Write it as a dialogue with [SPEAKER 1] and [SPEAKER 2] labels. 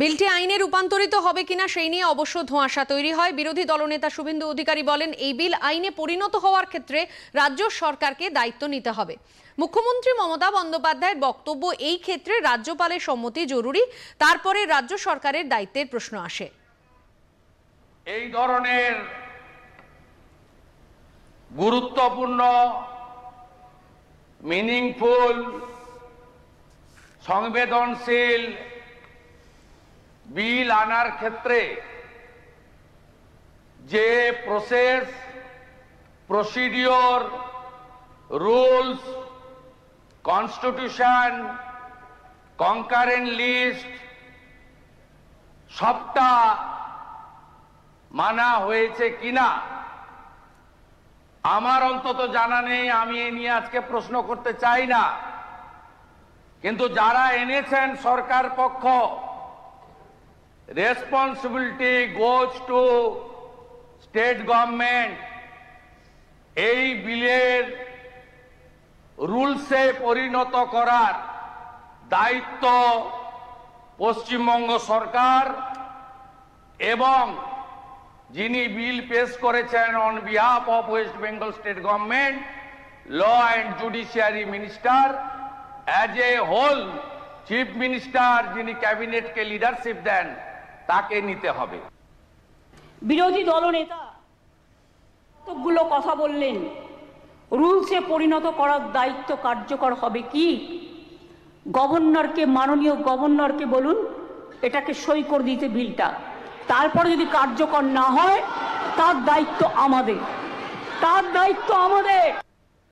[SPEAKER 1] বিলটি আইনে রূপান্তরিত হবে কিনা সেই নিয়ে অবশ্য ধোঁয়াশা তৈরি হয়। বিরোধী দলনেতা শুভেন্দু অধিকারী বলেন, এই বিল আইনে পরিণত হওয়ার ক্ষেত্রে রাজ্য সরকারকে দায়িত্ব নিতে হবে। মুখ্যমন্ত্রী মমতা বন্দ্যোপাধ্যায়ের বক্তব্য এই ক্ষেত্রে রাজ্যপালের সম্মতি জরুরি, তারপরে রাজ্য সরকারের দায়িত্বের প্রশ্ন আসে।
[SPEAKER 2] এই ধরনের গুরুত্বপূর্ণ মিনিংফুল সংবেদনশীল বিল আনার ক্ষেত্রে যে process procedure rules constitution concurrent list সবটা মানা হয়েছে কিনা, আমার অন্তত জানা নেই, আমি এ নিয়ে আজকে প্রশ্ন করতে চাই না। কিন্তু যারা এনেছেন সরকার পক্ষ responsibility goes to state government এই বিলের রুলসে পরিণত করার দায়িত্ব পশ্চিমবঙ্গ সরকার এবং যিনি বিল পেশ করেছেন on behalf of West Bengal state government law and judiciary minister as a whole chief minister যিনি ক্যাবিনেটকে লিডারশিপ দেন তাকে নিতে হবে।
[SPEAKER 3] বিরোধী দলনেতা কতগুলো কথা বললেন। রুলসে পরিণত করার দায়িত্ব কার্যকর হবে কি? গভর্নরকে, মাননীয় গভর্নরকে বলুন, এটাকে সই করে দিতে বিলটা। তারপরে যদি কার্যকর না হয়, তার দায়িত্ব আমাদের। তার দায়িত্ব আমাদের।